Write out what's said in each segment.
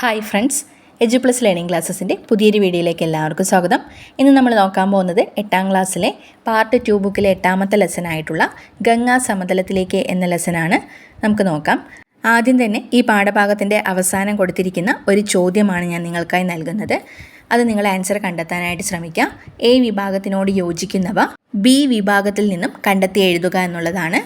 Hi friends Edu Plus Learning ക്ലാസ്സസിന്റെ പുതിയൊരു വീഡിയോയിലേക്ക് എല്ലാവർക്കും സ്വാഗതം. ഇന്ന് നമ്മൾ നോക്കാൻ പോകുന്നത് എട്ടാം ക്ലാസ്സിലെ പാർട്ട് ടു ബുക്കിലെ എട്ടാമത്തെ ലെസനായിട്ടുള്ള ഗംഗാ സമതലത്തിലേക്ക് എന്ന ലെസനാണ് നമുക്ക് നോക്കാം. ആദ്യം തന്നെ ഈ പാഠഭാഗത്തിന്റെ അവസാനം കൊടുത്തിരിക്കുന്ന ഒരു ചോദ്യമാണ് ഞാൻ നിങ്ങൾക്കായി നൽകുന്നത്. അത് നിങ്ങൾ ആൻസർ കണ്ടെത്താനായിട്ട് ശ്രമിക്കാം എ വിഭാഗത്തിനോട് യോജിക്കുന്നവ ബി വിഭാഗത്തിൽ നിന്നും കണ്ടെത്തി എഴുതുക എന്നുള്ളതാണ്.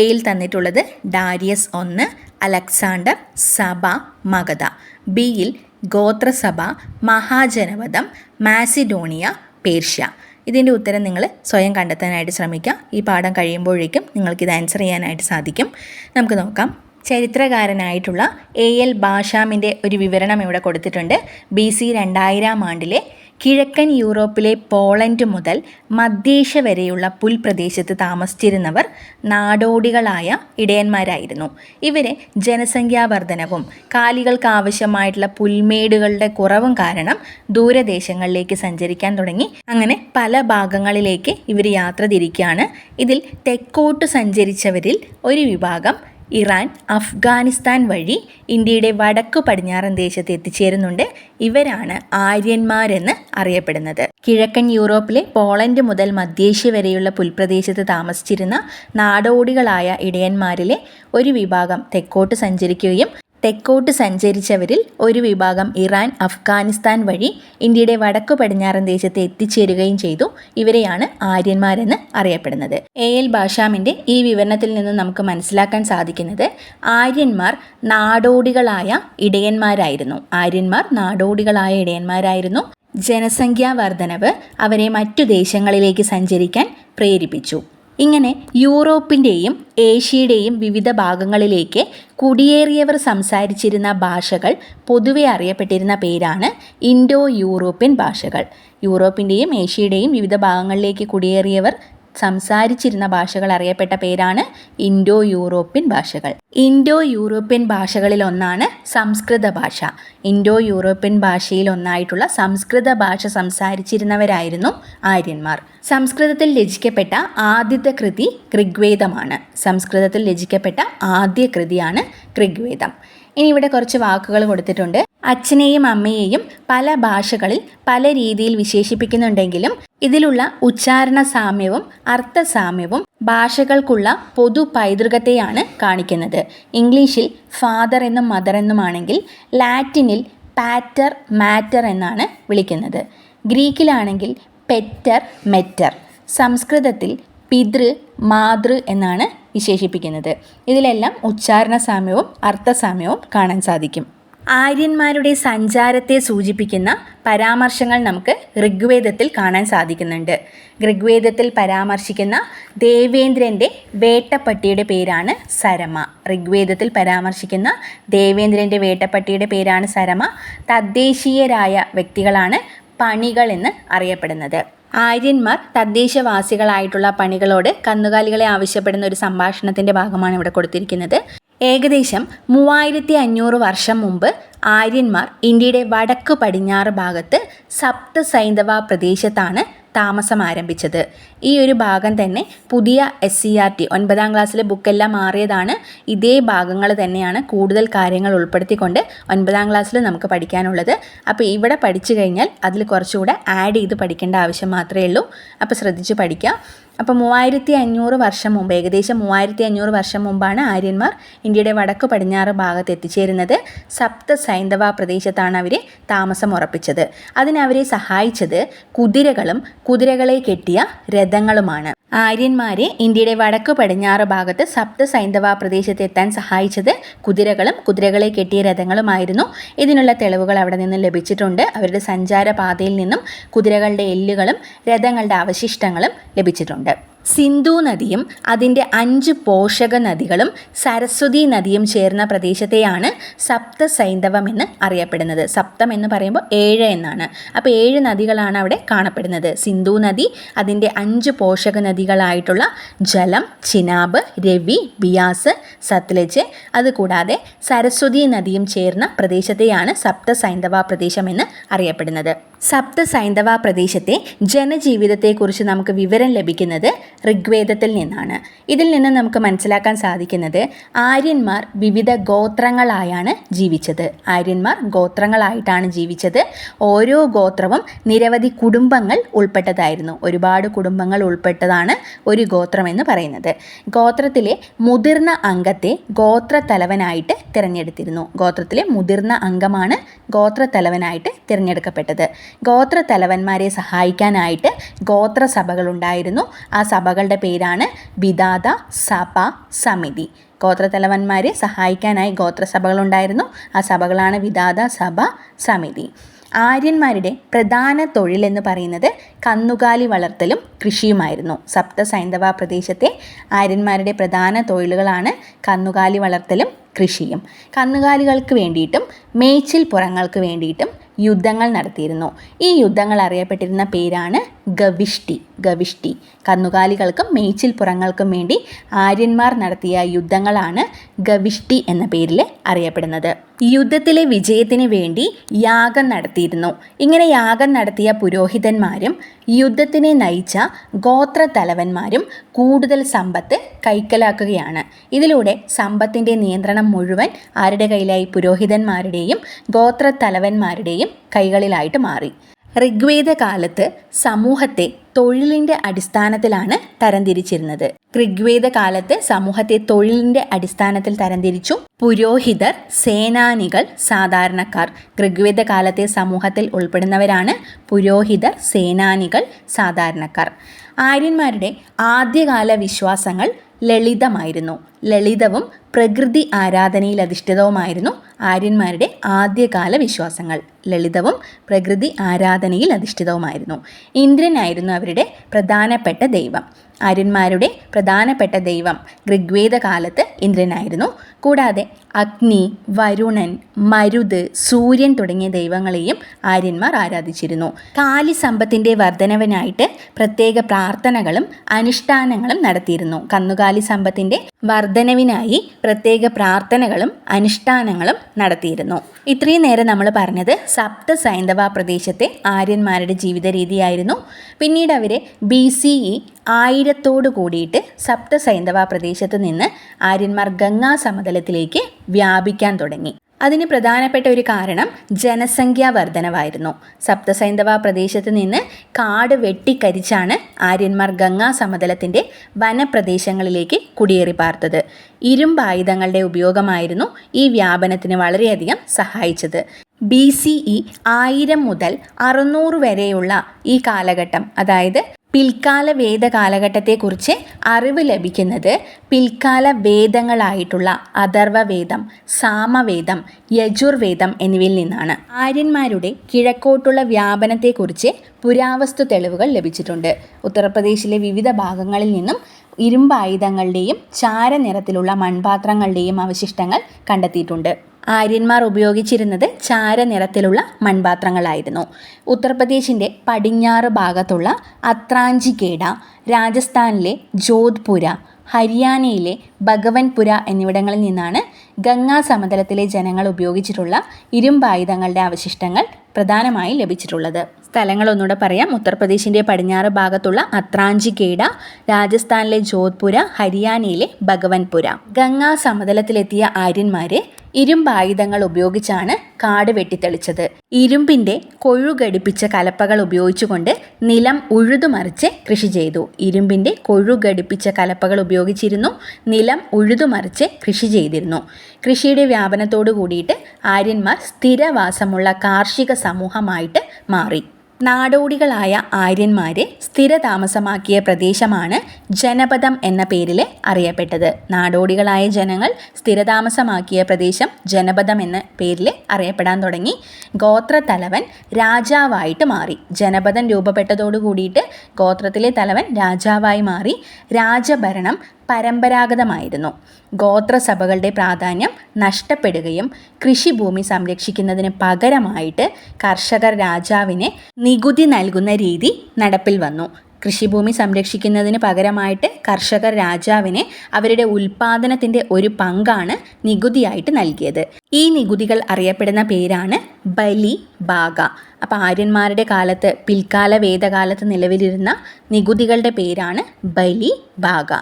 എയിൽ തന്നിട്ടുള്ളത് ഡാരിയസ് ഒന്ന് അലക്സാണ്ടർ സഭ മഗധ. ബിയിൽ ഗോത്രസഭ മഹാജനപദം മാസിഡോണിയ പേർഷ്യ. ഇതിന്റെ ഉത്തരം നിങ്ങൾ സ്വയം കണ്ടെത്താനായിട്ട് ശ്രമിക്കുക. ഈ പാഠം കഴിയുമ്പോഴേക്കും നിങ്ങൾക്കിത് ആൻസർ ചെയ്യാനായിട്ട് സാധിക്കും. നമുക്ക് നോക്കാം. ചരിത്രകാരനായിട്ടുള്ള എ എൽ ഭാഷാമിന്റെ ഒരു വിവരണം ഇവിടെ കൊടുത്തിട്ടുണ്ട്. ബി സി രണ്ടായിരം ആണ്ടിലെ കിഴക്കൻ യൂറോപ്പിലെ പോളണ്ട് മുതൽ മധ്യേഷ്യ വരെയുള്ള പുൽപ്രദേശത്ത് താമസിച്ചിരുന്നവർ നാടോടികളായ ഇടയന്മാരായിരുന്നു. ഇവരെ ജനസംഖ്യാവർദ്ധനവും കാലികൾക്ക് ആവശ്യമായിട്ടുള്ള പുൽമേടുകളുടെ കുറവും കാരണം ദൂരദേശങ്ങളിലേക്ക് സഞ്ചരിക്കാൻ തുടങ്ങി. അങ്ങനെ പല ഭാഗങ്ങളിലേക്ക് ഇവർ യാത്ര തിരിക്കുകയാണ്. ഇതിൽ തെക്കോട്ട് സഞ്ചരിച്ചവരിൽ ഒരു വിഭാഗം ഇറാൻ അഫ്ഗാനിസ്ഥാൻ വഴി ഇന്ത്യയുടെ വടക്കു പടിഞ്ഞാറൻ ദേശത്ത് എത്തിച്ചേരുന്നുണ്ട്. ഇവരാണ് ആര്യന്മാരെന്ന് അറിയപ്പെടുന്നത്. കിഴക്കൻ യൂറോപ്പിലെ പോളണ്ട് മുതൽ മധ്യേഷ്യ വരെയുള്ള പുൽപ്രദേശത്ത് താമസിച്ചിരുന്ന നാടോടികളായ ഇടയന്മാരിലെ ഒരു വിഭാഗം തെക്കോട്ട് സഞ്ചരിക്കുകയും തെക്കോട്ട് സഞ്ചരിച്ചവരിൽ ഒരു വിഭാഗം ഇറാൻ അഫ്ഗാനിസ്ഥാൻ വഴി ഇന്ത്യയുടെ വടക്കു പടിഞ്ഞാറൻ ദേശത്ത് എത്തിച്ചേരുകയും ചെയ്തു. ഇവരെയാണ് ആര്യന്മാരെന്ന് അറിയപ്പെടുന്നത്. എ. എൽ. ഭാഷാമിന്റെ ഈ വിവരണത്തിൽ നിന്ന് നമുക്ക് മനസ്സിലാക്കാൻ സാധിക്കുന്നത് ആര്യന്മാർ നാടോടികളായ ഇടയന്മാരായിരുന്നു. ആര്യന്മാർ നാടോടികളായ ഇടയന്മാരായിരുന്നു. ജനസംഖ്യാ വർധനവ് അവരെ മറ്റു ദേശങ്ങളിലേക്ക് സഞ്ചരിക്കാൻ പ്രേരിപ്പിച്ചു. ഇങ്ങനെ യൂറോപ്പിന്റെയും ഏഷ്യയുടെയും വിവിധ ഭാഗങ്ങളിലേക്ക് കുടിയേറിയവർ സംസാരിച്ചിരുന്ന ഭാഷകൾ പൊതുവെ അറിയപ്പെട്ടിരുന്ന പേരാണ് ഇൻഡോ യൂറോപ്യൻ ഭാഷകൾ. യൂറോപ്പിന്റെയും ഏഷ്യയുടെയും വിവിധ ഭാഗങ്ങളിലേക്ക് കുടിയേറിയവർ സംസാരിച്ചിരുന്ന ഭാഷകൾ അറിയപ്പെട്ട പേരാണ് ഇൻഡോ യൂറോപ്യൻ ഭാഷകൾ. ഇൻഡോ യൂറോപ്യൻ ഭാഷകളിൽ ഒന്നാണ് സംസ്കൃത ഭാഷ. ഇൻഡോ യൂറോപ്യൻ ഭാഷയിൽ ഒന്നായിട്ടുള്ള സംസ്കൃത ഭാഷ സംസാരിച്ചിരുന്നവരായിരുന്നു ആര്യന്മാർ. സംസ്കൃതത്തിൽ രചിക്കപ്പെട്ട ആദ്യത്തെ കൃതി ഋഗ്വേദമാണ്. സംസ്കൃതത്തിൽ രചിക്കപ്പെട്ട ആദ്യ കൃതിയാണ് ഋഗ്വേദം. ഇനി ഇവിടെ കുറച്ച് വാക്കുകൾ കൊടുത്തിട്ടുണ്ട്. അച്ഛനെയും അമ്മയെയും പല ഭാഷകളിൽ പല രീതിയിൽ വിശേഷിപ്പിക്കുന്നുണ്ടെങ്കിലും ഇതിലുള്ള ഉച്ചാരണ സാമ്യവും അർത്ഥസാമ്യവും ഭാഷകൾക്കുള്ള പൊതു പൈതൃകത്തെയാണ് കാണിക്കുന്നത്. ഇംഗ്ലീഷിൽ ഫാദർ എന്നും മദർ എന്നുമാണെങ്കിൽ ലാറ്റിനിൽ പാറ്റർ മാറ്റർ എന്നാണ് വിളിക്കുന്നത്. ഗ്രീക്കിലാണെങ്കിൽ പെറ്റർ മെറ്റർ സംസ്കൃതത്തിൽ പിതൃ മാതൃ എന്നാണ് വിശേഷിപ്പിക്കുന്നത്. ഇതിലെല്ലാം ഉച്ചാരണ സാമ്യവും അർത്ഥസാമ്യവും കാണാൻ സാധിക്കും. ആര്യന്മാരുടെ സഞ്ചാരത്തെ സൂചിപ്പിക്കുന്ന പരാമർശങ്ങൾ നമുക്ക് ഋഗ്വേദത്തിൽ കാണാൻ സാധിക്കുന്നുണ്ട്. ഋഗ്വേദത്തിൽ പരാമർശിക്കുന്ന ദേവേന്ദ്രന്റെ വേട്ടപ്പട്ടിയുടെ പേരാണ് സരമ. ഋഗ്വേദത്തിൽ പരാമർശിക്കുന്ന ദേവേന്ദ്രന്റെ വേട്ടപ്പട്ടിയുടെ പേരാണ് സരമ. തദ്ദേശീയരായ വ്യക്തികളാണ് പണികൾ എന്ന് അറിയപ്പെടുന്നത്. ആര്യന്മാർ തദ്ദേശവാസികളായിട്ടുള്ള പണികളോട് കന്നുകാലികളെ ആവശ്യപ്പെടുന്ന ഒരു സംഭാഷണത്തിന്റെ ഭാഗമാണ് ഇവിടെ കൊടുത്തിരിക്കുന്നത്. ഏകദേശം മൂവായിരത്തി അഞ്ഞൂറ് വർഷം മുമ്പ് ആര്യന്മാർ ഇന്ത്യയുടെ വടക്ക് പടിഞ്ഞാറ് ഭാഗത്ത് സപ്ത സൈന്ധവ പ്രദേശത്താണ് താമസം ആരംഭിച്ചത് ഈ ഒരു ഭാഗം തന്നെ പുതിയ എസ് സി ആർ ടി ഒൻപതാം ക്ലാസ്സിലെ ബുക്കെല്ലാം മാറിയതാണ്. ഇതേ ഭാഗങ്ങൾ തന്നെയാണ് കൂടുതൽ കാര്യങ്ങൾ ഉൾപ്പെടുത്തിക്കൊണ്ട് ഒൻപതാം ക്ലാസ്സിൽ നമുക്ക് പഠിക്കാനുള്ളത്. അപ്പോൾ ഇവിടെ പഠിച്ചു കഴിഞ്ഞാൽ അതിൽ കുറച്ചുകൂടെ ആഡ് ചെയ്ത് പഠിക്കേണ്ട ആവശ്യം മാത്രമേ ഉള്ളൂ. അപ്പോൾ ശ്രദ്ധിച്ച് പഠിക്കുക അപ്പോൾ മൂവായിരത്തി അഞ്ഞൂറ് വർഷം മുമ്പ് ഏകദേശം മൂവായിരത്തി അഞ്ഞൂറ് വർഷം മുമ്പാണ് ആര്യന്മാർ ഇന്ത്യയുടെ വടക്ക് പടിഞ്ഞാറ് ഭാഗത്ത് എത്തിച്ചേരുന്നത്. സപ്ത സൈന്ധവ പ്രദേശത്താണ് അവർ താമസം ഉറപ്പിച്ചത്. അതിനവരെ സഹായിച്ചത് കുതിരകളും കുതിരകളെ കെട്ടിയ രഥങ്ങളുമാണ്. ആര്യന്മാരെ ഇന്ത്യയുടെ വടക്കു പടിഞ്ഞാറ് ഭാഗത്ത് സപ്ത സൈന്ധവ പ്രദേശത്ത് എത്താൻ സഹായിച്ചത് കുതിരകളും കുതിരകളെ കെട്ടിയ രഥങ്ങളുമായിരുന്നു. ഇതിനുള്ള തെളിവുകൾ അവിടെ നിന്നും ലഭിച്ചിട്ടുണ്ട്. അവരുടെ സഞ്ചാരപാതയിൽ നിന്നും കുതിരകളുടെ എല്ലുകളും രഥങ്ങളുടെ അവശിഷ്ടങ്ങളും ലഭിച്ചിട്ടുണ്ട്. സിന്ധു നദിയും അതിന്റെ അഞ്ച് പോഷക നദികളും സരസ്വതി നദിയും ചേർന്ന പ്രദേശത്തെയാണ് സപ്ത സൈന്ധവം എന്ന് അറിയപ്പെടുന്നത്. സപ്തം എന്ന് പറയുമ്പോൾ ഏഴ് എന്നാണ്. അപ്പോൾ ഏഴ് നദികളാണ് അവിടെ കാണപ്പെടുന്നത്. സിന്ധു നദി അതിന്റെ അഞ്ച് പോഷക നദികളായിട്ടുള്ള ജലം ചിനാബ് രവി ബിയാസ് സത്ലജ് അതുകൂടാതെ സരസ്വതി നദിയും ചേർന്ന പ്രദേശത്തെയാണ് സപ്ത സൈന്ധവ പ്രദേശം എന്ന് അറിയപ്പെടുന്നത്. സപ്ത സൈന്ധവ പ്രദേശത്തെ ജനജീവിതത്തെക്കുറിച്ച് നമുക്ക് വിവരം ലഭിക്കുന്നത് ഋഗ്വേദത്തിൽ നിന്നാണ്. ഇതിൽ നിന്ന് നമുക്ക് മനസ്സിലാക്കാൻ സാധിക്കുന്നത് ആര്യന്മാർ വിവിധ ഗോത്രങ്ങളായാണ് ജീവിച്ചത്. ആര്യന്മാർ ഗോത്രങ്ങളായിട്ടാണ് ജീവിച്ചത്. ഓരോ ഗോത്രവും നിരവധി കുടുംബങ്ങൾ ഉൾപ്പെട്ടതായിരുന്നു. ഒരുപാട് കുടുംബങ്ങൾ ഉൾപ്പെട്ടതാണ് ഒരു ഗോത്രം എന്ന് പറയുന്നത്. ഗോത്രത്തിലെ മുതിർന്ന അംഗത്തെ ഗോത്രത്തലവനായിട്ട് തിരഞ്ഞെടുത്തിരുന്നു. ഗോത്രത്തിലെ മുതിർന്ന അംഗമാണ് ഗോത്രത്തലവനായിട്ട് തിരഞ്ഞെടുക്കപ്പെട്ടത്. ഗോത്രത്തലവന്മാരെ സഹായിക്കാനായിട്ട് ഗോത്രസഭകൾ ഉണ്ടായിരുന്നു. ആ സഭകളുടെ പേരാണ് വിദാത സഭ സമിതി. ഗോത്രത്തലവന്മാരെ സഹായിക്കാനായി ഗോത്രസഭകളുണ്ടായിരുന്നു. ആ സഭകളാണ് വിദാത സഭ സമിതി. ആര്യന്മാരുടെ പ്രധാന തൊഴിൽ എന്ന് പറയുന്നത് കന്നുകാലി വളർത്തലും കൃഷിയുമായിരുന്നു. സപ്ത സൈന്ധവ പ്രദേശത്തെ ആര്യന്മാരുടെ പ്രധാന തൊഴിലുകളാണ് കന്നുകാലി വളർത്തലും കൃഷിയും. കന്നുകാലികൾക്ക് വേണ്ടിയിട്ടും മേച്ചിൽ പുറങ്ങൾക്ക് വേണ്ടിയിട്ടും യുദ്ധങ്ങൾ നടത്തിയിരുന്നു. ഈ യുദ്ധങ്ങൾ അറിയപ്പെട്ടിരുന്ന പേരാണ് ഗവിഷ്ടി. ഗവിഷ്ടി. കന്നുകാലികൾക്കും മേച്ചിൽപ്പുറങ്ങൾക്കും വേണ്ടി ആര്യന്മാർ നടത്തിയ യുദ്ധങ്ങളാണ് ഗവിഷ്ടി എന്ന പേരിൽ അറിയപ്പെടുന്നത്. യുദ്ധത്തിലെ വിജയത്തിന് വേണ്ടി യാഗം നടത്തിയിരുന്നു. ഇങ്ങനെ യാഗം നടത്തിയ പുരോഹിതന്മാരും യുദ്ധത്തിനെ നയിച്ച ഗോത്രത്തലവന്മാരും കൂടുതൽ സമ്പത്ത് കൈക്കലാക്കുകയാണ്. ഇതിലൂടെ സമ്പത്തിന്റെ നിയന്ത്രണം മുഴുവൻ ആരുടെ കയ്യിലായി പുരോഹിതന്മാരുടെയും ഗോത്രത്തലവന്മാരുടെയും കൈകളിലായിട്ട് മാറി. ഋഗ്വേദ കാലത്ത് സമൂഹത്തെ തൊഴിലിന്റെ അടിസ്ഥാനത്തിലാണ് തരംതിരിച്ചിരുന്നത്. ഋഗ്വേദ കാലത്ത് സമൂഹത്തെ തൊഴിലിന്റെ അടിസ്ഥാനത്തിൽ തരംതിരിച്ചു. പുരോഹിതർ സേനാനികൾ സാധാരണക്കാർ ഋഗ്വേദ കാലത്തെ സമൂഹത്തിൽ ഉൾപ്പെടുന്നവരാണ് പുരോഹിതർ സേനാനികൾ സാധാരണക്കാർ. ആര്യന്മാരുടെ ആദ്യകാല വിശ്വാസങ്ങൾ ലളിതമായിരുന്നു. ലളിതവും പ്രകൃതി ആരാധനയിൽ അധിഷ്ഠിതവുമായിരുന്നു ആര്യന്മാരുടെ ആദ്യകാല വിശ്വാസങ്ങൾ. ലളിതവും പ്രകൃതി ആരാധനയിൽ അധിഷ്ഠിതവുമായിരുന്നു. ഇന്ദ്രനായിരുന്നു അവരുടെ പ്രധാനപ്പെട്ട ദൈവം. ആര്യന്മാരുടെ പ്രധാനപ്പെട്ട ദൈവം ഋഗ്വേദ കാലത്ത് ഇന്ദ്രനായിരുന്നു. കൂടാതെ അഗ്നി വരുണൻ മരുത് സൂര്യൻ തുടങ്ങിയ ദൈവങ്ങളെയും ആര്യന്മാർ ആരാധിച്ചിരുന്നു. കാലി സമ്പത്തിന്റെ വർധനവിനായിട്ട് പ്രത്യേക പ്രാർത്ഥനകളും അനുഷ്ഠാനങ്ങളും നടത്തിയിരുന്നു. കന്നുകാലി സമ്പത്തിന്റെ വർധനവിനായി പ്രത്യേക പ്രാർത്ഥനകളും അനുഷ്ഠാനങ്ങളും നടത്തിയിരുന്നു. ഇത്രയും നേരം നമ്മൾ പറഞ്ഞത് സപ്ത സൈന്ധവ പ്രദേശത്തെ ആര്യന്മാരുടെ ജീവിത രീതിയായിരുന്നു പിന്നീട് അവർ ബി സി ഇ ആയിരത്തോടു കൂടിയിട്ട് സപ്ത സൈന്ധവ പ്രദേശത്ത് നിന്ന് ആര്യന്മാർ ഗംഗാ സമതലത്തിലേക്ക് വ്യാപിക്കാൻ തുടങ്ങി. അതിന് പ്രധാനപ്പെട്ട ഒരു കാരണം ജനസംഖ്യാ വർധനവായിരുന്നു സപ്തസൈന്ധവ പ്രദേശത്ത് നിന്ന് കാട് വെട്ടിക്കരിച്ചാണ് ആര്യന്മാർ ഗംഗാ സമതലത്തിന്റെ വനപ്രദേശങ്ങളിലേക്ക് കുടിയേറി പാർത്തത്. ഇരുമ്പായുധങ്ങളുടെ ഉപയോഗമായിരുന്നു ഈ വ്യാപനത്തിന് വളരെയധികം സഹായിച്ചത്. ബി സി ഇ ആയിരം മുതൽ അറുന്നൂറ് വരെയുള്ള ഈ കാലഘട്ടം അതായത് പിൽക്കാല വേദ കാലഘട്ടത്തെക്കുറിച്ച് അറിവ് ലഭിക്കുന്നത് പിൽക്കാല വേദങ്ങളായിട്ടുള്ള അഥർവവേദം സാമവേദം യജുർവേദം എന്നിവയിൽ നിന്നാണ്. ആര്യന്മാരുടെ കിഴക്കോട്ടുള്ള വ്യാപനത്തെക്കുറിച്ച് പുരാവസ്തു തെളിവുകൾ ലഭിച്ചിട്ടുണ്ട്. ഉത്തർപ്രദേശിലെ വിവിധ ഭാഗങ്ങളിൽ നിന്നും ഇരുമ്പായുധങ്ങളുടെയും ചാരനിറത്തിലുള്ള മൺപാത്രങ്ങളുടെയും അവശിഷ്ടങ്ങൾ കണ്ടെത്തിയിട്ടുണ്ട്. ആര്യന്മാർ ഉപയോഗിച്ചിരുന്നത് ചാരനിറത്തിലുള്ള മൺപാത്രങ്ങളായിരുന്നു. ഉത്തർപ്രദേശിന്റെ പടിഞ്ഞാറ് ഭാഗത്തുള്ള അത്രാഞ്ചിക്കേട രാജസ്ഥാനിലെ ജോധ്പുര ഹരിയാനയിലെ ഭഗവൻപുര എന്നിവിടങ്ങളിൽ നിന്നാണ് ഗംഗാ സമതലത്തിലെ ജനങ്ങൾ ഉപയോഗിച്ചിട്ടുള്ള ഇരുമ്പായുധങ്ങളുടെ അവശിഷ്ടങ്ങൾ പ്രധാനമായും ലഭിച്ചിട്ടുള്ളത്. സ്ഥലങ്ങളൊന്നുകൂടെ പറയാം. ഉത്തർപ്രദേശിന്റെ പടിഞ്ഞാറ് ഭാഗത്തുള്ള അത്രാഞ്ചിക്കേട രാജസ്ഥാനിലെ ജോധ്പുര ഹരിയാനയിലെ ഭഗവൻപുര. ഗംഗാ സമതലത്തിലെത്തിയ ആര്യന്മാരെ ഇരുമ്പായുധങ്ങൾ ഉപയോഗിച്ചാണ് കാട് വെട്ടിത്തെളിച്ചത്. ഇരുമ്പിന്റെ കൊഴുകടിപ്പിച്ച കലപ്പകൾ ഉപയോഗിച്ചുകൊണ്ട് നിലം ഉഴുതുമറിച്ച് കൃഷി ചെയ്തു. ഇരുമ്പിന്റെ കൊഴുകടിപ്പിച്ച കലപ്പകൾ ഉപയോഗിച്ചിരുന്നു. നിലം ഉഴുതുമറിച്ച് കൃഷി ചെയ്തിരുന്നു. കൃഷിയുടെ വ്യാപനത്തോടു കൂടിയിട്ട് ആര്യന്മാർ സ്ഥിരവാസമുള്ള കാർഷിക സമൂഹമായിട്ട് മാറി. നാടോടികളായ ആര്യന്മാരെ സ്ഥിരതാമസമാക്കിയ പ്രദേശമാണ് ജനപദം എന്ന പേരിൽ അറിയപ്പെട്ടത്. നാടോടികളായ ജനങ്ങൾ സ്ഥിരതാമസമാക്കിയ പ്രദേശം ജനപദം എന്ന പേരിൽ അറിയപ്പെടാൻ തുടങ്ങി. ഗോത്രത്തലവൻ രാജാവായിട്ട് മാറി. ജനപദം രൂപപ്പെട്ടതോടു കൂടിയിട്ട് ഗോത്രത്തിലെ തലവൻ രാജാവായി മാറി. രാജഭരണം പരമ്പരാഗതമായിരുന്നു. ഗോത്രസഭകളുടെ പ്രാധാന്യം നഷ്ടപ്പെടുകയും കൃഷിഭൂമി സംരക്ഷിക്കുന്നതിന് പകരമായിട്ട് കർഷകർ രാജാവിന് നികുതി നൽകുന്ന രീതി നടപ്പിൽ വന്നു. കൃഷിഭൂമി സംരക്ഷിക്കുന്നതിന് പകരമായിട്ട് കർഷകർ രാജാവിനെ അവരുടെ ഉൽപാദനത്തിന്റെ ഒരു പങ്കാണ് നികുതിയായിട്ട് നൽകിയത്. ഈ നികുതികൾ അറിയപ്പെടുന്ന പേരാണ് ബലി ബാഗ. അപ്പോൾ ആര്യന്മാരുടെ കാലത്ത് പിൽക്കാല വേദകാലത്ത് നിലവിലിരുന്ന നികുതികളുടെ പേരാണ് ബലി ബാഗ.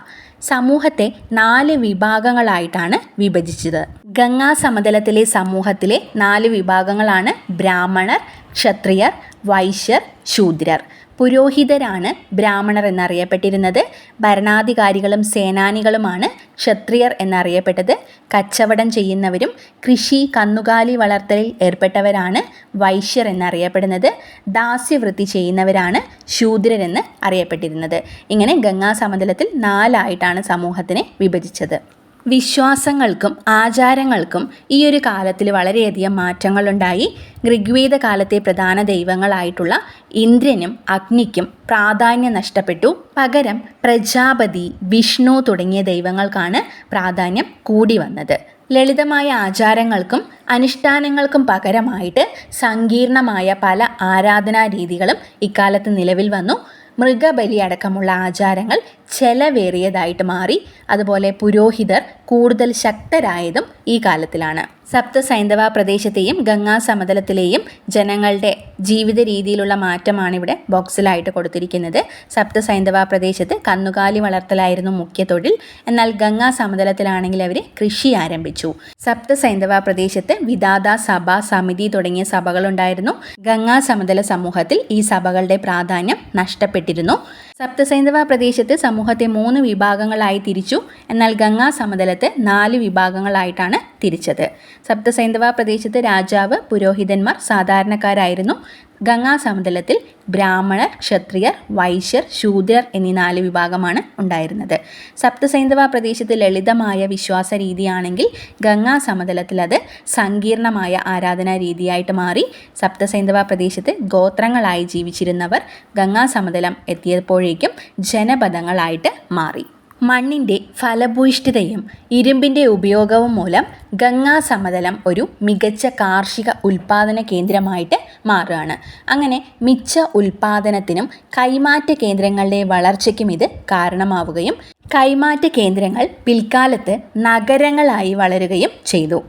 സമൂഹത്തെ നാല് വിഭാഗങ്ങളായിട്ടാണ് വിഭജിച്ചത്. ഗംഗാ സമതലത്തിലെ സമൂഹത്തിലെ നാല് വിഭാഗങ്ങളാണ് ബ്രാഹ്മണർ ക്ഷത്രിയർ വൈശ്യർ ശൂദ്രർ. പുരോഹിതരാണ് ബ്രാഹ്മണർ എന്നറിയപ്പെട്ടിരുന്നത്. ഭരണാധികാരികളും സേനാനികളുമാണ് ക്ഷത്രിയർ എന്നറിയപ്പെട്ടത്. കച്ചവടം ചെയ്യുന്നവരും കൃഷി കന്നുകാലി വളർത്തലിൽ ഏർപ്പെട്ടവരാണ് വൈശ്യർ എന്നറിയപ്പെടുന്നത്. ദാസ്യവൃത്തി ചെയ്യുന്നവരാണ് ശൂദ്രരെന്ന് അറിയപ്പെട്ടിരുന്നത്. ഇങ്ങനെ ഗംഗാ സമതലത്തിൽ നാലായിട്ടാണ് സമൂഹത്തിനെ വിഭജിച്ചത്. വിശ്വാസങ്ങൾക്കും ആചാരങ്ങൾക്കും ഈ ഒരു കാലത്തിൽ വളരെയധികം മാറ്റങ്ങളുണ്ടായി. ഋഗ്വേദ കാലത്തെ പ്രധാന ദൈവങ്ങളായിട്ടുള്ള ഇന്ദ്രനും അഗ്നിക്കും പ്രാധാന്യം നഷ്ടപ്പെട്ടു. പകരം പ്രജാപതി വിഷ്ണു തുടങ്ങിയ ദൈവങ്ങൾക്കാണ് പ്രാധാന്യം കൂടി വന്നത്. ലളിതമായ ആചാരങ്ങൾക്കും അനുഷ്ഠാനങ്ങൾക്കും പകരമായിട്ട് സങ്കീർണമായ പല ആരാധനാ രീതികളും ഇക്കാലത്ത് നിലവിൽ വന്നു. മൃഗബലി അടക്കമുള്ള ആചാരങ്ങൾ ചെലവേറിയതായിട്ട് മാറി. അതുപോലെ പുരോഹിതർ കൂടുതൽ ശക്തരായതും ഈ കാലത്തിലാണ്. സപ്ത സൈന്ധവ പ്രദേശത്തെയും ഗംഗാ സമതലത്തിലെയും ജനങ്ങളുടെ ജീവിത രീതിയിലുള്ള മാറ്റമാണ് ഇവിടെ ബോക്സിലായിട്ട് കൊടുത്തിരിക്കുന്നത്. സപ്ത സൈന്ധവ പ്രദേശത്ത് കന്നുകാലി വളർത്തലായിരുന്നു മുഖ്യ തൊഴിൽ. എന്നാൽ ഗംഗാ സമതലത്തിലാണെങ്കിൽ അവർ കൃഷി ആരംഭിച്ചു. സപ്ത സൈന്ധവ പ്രദേശത്ത് വിദാത സഭ സമിതി തുടങ്ങിയ സഭകളുണ്ടായിരുന്നു. ഗംഗാ സമതല സമൂഹത്തിൽ ഈ സഭകളുടെ പ്രാധാന്യം നഷ്ടപ്പെട്ടിരുന്നു. സപ്തസൈന്ധവ പ്രദേശത്ത് സമൂഹത്തെ മൂന്ന് വിഭാഗങ്ങളായി തിരിച്ചു. എന്നാൽ ഗംഗാ സമതലത്ത് നാല് വിഭാഗങ്ങളായിട്ടാണ് തിരിച്ചത്. സപ്തസൈന്ധവ പ്രദേശത്ത് രാജാവ് പുരോഹിതന്മാർ സാധാരണക്കാരായിരുന്നു. ഗംഗാ സമതലത്തിൽ ബ്രാഹ്മണർ ക്ഷത്രിയർ വൈശ്യർ ശൂദ്രർ എന്നീ നാല് വിഭാഗമാണ് ഉണ്ടായിരുന്നത്. സപ്തസൈന്ധവ പ്രദേശത്ത് ലളിതമായ വിശ്വാസ രീതിയാണെങ്കിൽ ഗംഗാ സമതലത്തിൽ അത് സങ്കീർണമായ ആരാധനാ രീതിയായിട്ട് മാറി സപ്തസൈന്ധവ പ്രദേശത്ത് ഗോത്രങ്ങളായി ജീവിച്ചിരുന്നവർ ഗംഗാ സമതലം എത്തിയപ്പോഴേക്കും ജനപദങ്ങളായിട്ട് മാറി. മണ്ണിന്റെ ഫലഭൂയിഷ്ഠിതയും ഇരുമ്പിന്റെ ഉപയോഗവും മൂലം ഗംഗാ സമതലം ഒരു മികച്ച കാർഷിക ഉൽപാദന കേന്ദ്രമായിട്ട് മാറുകയാണ്. അങ്ങനെ മിച്ച ഉൽപാദനത്തിനും കൈമാറ്റ കേന്ദ്രങ്ങളുടെ വളർച്ചയ്ക്കും ഇത് കാരണമാവുകയും കൈമാറ്റ കേന്ദ്രങ്ങൾ പിൽക്കാലത്ത് നഗരങ്ങളായി വളരുകയും ചെയ്തു.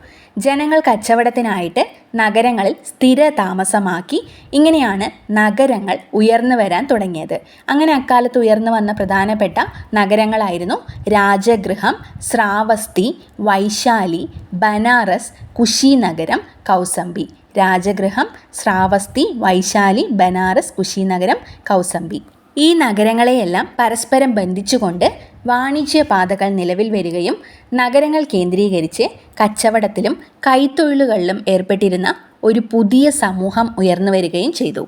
ജനങ്ങൾ കച്ചവടത്തിനായിട്ട് നഗരങ്ങളിൽ സ്ഥിര താമസമാക്കി ഇങ്ങനെയാണ് നഗരങ്ങൾ ഉയർന്നു വരാൻ തുടങ്ങിയത്. അങ്ങനെ അക്കാലത്ത് ഉയർന്നു വന്ന പ്രധാനപ്പെട്ട നഗരങ്ങളായിരുന്നു രാജഗൃഹം ശ്രാവസ്തി വൈശാലി ബനാറസ് കുശിനഗരം കൗസംബി. രാജഗൃഹം ശ്രാവസ്തി വൈശാലി ബനാറസ് കുശിനഗരം കൗസംബി. ഈ നഗരങ്ങളെയെല്ലാം പരസ്പരം ബന്ധിച്ചുകൊണ്ട് വാണിജ്യപാതകൾ നിലവിൽ വരികയും നഗരങ്ങൾ കേന്ദ്രീകരിച്ച് കച്ചവടത്തിലും കൈത്തൊഴിലുകളിലും ഏർപ്പെട്ടിരുന്ന ഒരു പുതിയ സമൂഹം ഉയർന്നു വരികയും ചെയ്തു.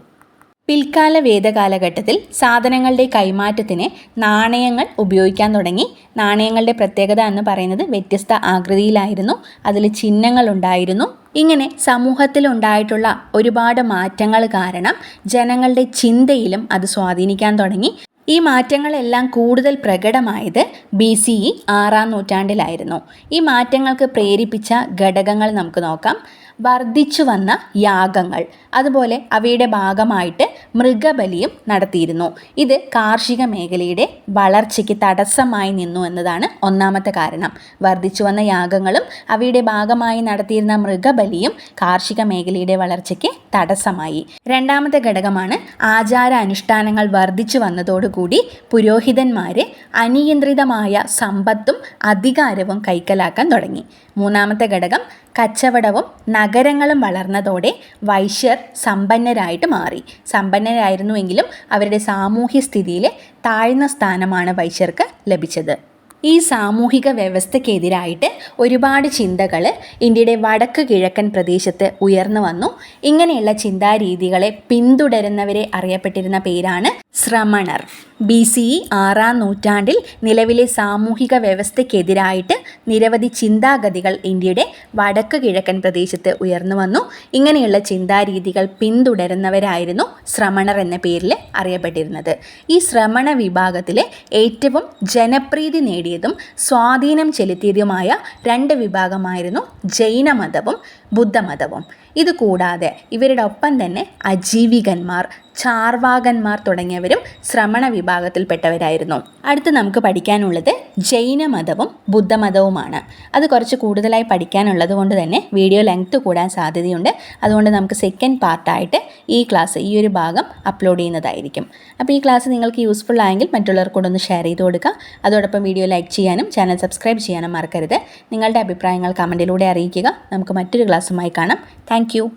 പിൽക്കാല വേദകാലഘട്ടത്തിൽ സാധനങ്ങളുടെ കൈമാറ്റത്തിന് നാണയങ്ങൾ ഉപയോഗിക്കാൻ തുടങ്ങി. നാണയങ്ങളുടെ പ്രത്യേകത എന്ന് പറയുന്നത് വ്യത്യസ്ത ആകൃതിയിലായിരുന്നു. അതിൽ ചിഹ്നങ്ങൾ ഉണ്ടായിരുന്നു. ഇങ്ങനെ സമൂഹത്തിലുണ്ടായിട്ടുള്ള ഒരുപാട് മാറ്റങ്ങൾ കാരണം ജനങ്ങളുടെ ചിന്തയിലും അത് സ്വാധീനിക്കാൻ തുടങ്ങി. ഈ മാറ്റങ്ങളെല്ലാം കൂടുതൽ പ്രകടമായത് ബി സി ഇ ആറാം നൂറ്റാണ്ടിലായിരുന്നു. ഈ മാറ്റങ്ങൾക്ക് പ്രേരിപ്പിച്ച ഘടകങ്ങൾ നമുക്ക് നോക്കാം. വർദ്ധിച്ചു വന്ന യാഗങ്ങൾ. അതുപോലെ അവയുടെ ഭാഗമായിട്ട് മൃഗബലിയും നടത്തിയിരുന്നു. ഇത് കാർഷിക മേഖലയുടെ വളർച്ചയ്ക്ക് തടസ്സമായി നിന്നു എന്നതാണ് ഒന്നാമത്തെ കാരണം. വർദ്ധിച്ചു വന്ന യാഗങ്ങളും അവയുടെ ഭാഗമായി നടത്തിയിരുന്ന മൃഗബലിയും കാർഷിക മേഖലയുടെ വളർച്ചയ്ക്ക് തടസ്സമായി. രണ്ടാമത്തെ ഘടകമാണ് ആചാര അനുഷ്ഠാനങ്ങൾ വർദ്ധിച്ചു വന്നതോടുകൂടി പുരോഹിതന്മാരെ അനിയന്ത്രിതമായ സമ്പത്തും അധികാരവും കൈക്കലാക്കാൻ തുടങ്ങി. മൂന്നാമത്തെ ഘടകം കച്ചവടവും നഗരങ്ങളും വളർന്നതോടെ വൈശ്യർ സമ്പന്നരായിട്ട് മാറി. സമ്പന്നരായിരുന്നുവെങ്കിലും അവരുടെ സാമൂഹ്യ സ്ഥിതിയിൽ താഴ്ന്ന സ്ഥാനമാണ് വൈശ്യർക്ക് ലഭിച്ചത്. ഈ സാമൂഹിക വ്യവസ്ഥയ്ക്കെതിരായിട്ട് ഒരുപാട് ചിന്തകൾ ഇന്ത്യയുടെ വടക്ക് കിഴക്കൻ പ്രദേശത്ത് ഉയർന്നു വന്നു. ഇങ്ങനെയുള്ള ചിന്താരീതികളെ പിന്തുടരുന്നവരെ അറിയപ്പെട്ടിരുന്ന പേരാണ് ശ്രമണർ. ബി സി ഇ ആറാം നൂറ്റാണ്ടിൽ നിലവിലെ സാമൂഹിക വ്യവസ്ഥയ്ക്കെതിരായിട്ട് നിരവധി ചിന്താഗതികൾ ഇന്ത്യയുടെ വടക്ക് കിഴക്കൻ പ്രദേശത്ത് ഉയർന്നു വന്നു. ഇങ്ങനെയുള്ള ചിന്താരീതികൾ പിന്തുടരുന്നവരായിരുന്നു ശ്രമണർ എന്ന പേരിൽ അറിയപ്പെട്ടിരുന്നത്. ഈ ശ്രമണ വിഭാഗത്തിലെ ഏറ്റവും ജനപ്രീതി നേടിയതും സ്വാധീനം ചെലുത്തിയതുമായ രണ്ട് വിഭാഗമായിരുന്നു ജൈനമതവും ബുദ്ധമതവും. ഇത് കൂടാതെ ഇവരുടെ ഒപ്പം തന്നെ അജീവികന്മാർ ചാർവാകന്മാർ തുടങ്ങിയവരും ശ്രമണ വിഭാഗത്തിൽപ്പെട്ടവരായിരുന്നു. അടുത്ത് നമുക്ക് പഠിക്കാനുള്ളത് ജൈനമതവും ബുദ്ധമതവുമാണ് അത് കുറച്ച് കൂടുതലായി പഠിക്കാനുള്ളത് കൊണ്ട് തന്നെ വീഡിയോ ലെങ്ത് കൂടാൻ സാധ്യതയുണ്ട്. അതുകൊണ്ട് നമുക്ക് സെക്കൻഡ് പാർട്ടായിട്ട് ഈ ക്ലാസ് ഈ ഒരു ഭാഗം അപ്ലോഡ് ചെയ്യുന്നതായിരിക്കും. അപ്പോൾ ഈ ക്ലാസ് നിങ്ങൾക്ക് യൂസ്ഫുൾ ആയെങ്കിൽ മറ്റുള്ളവർക്കൂടെ ഒന്ന് ഷെയർ ചെയ്ത് കൊടുക്കുക അതോടൊപ്പം വീഡിയോ ലൈക്ക് ചെയ്യാനും ചാനൽ സബ്സ്ക്രൈബ് ചെയ്യാനും മറക്കരുത്. നിങ്ങളുടെ അഭിപ്രായങ്ങൾ കമന്റിലൂടെ അറിയിക്കുക. നമുക്ക് മറ്റൊരു ക്ലാസ്സുമായി കാണാം. Thank you.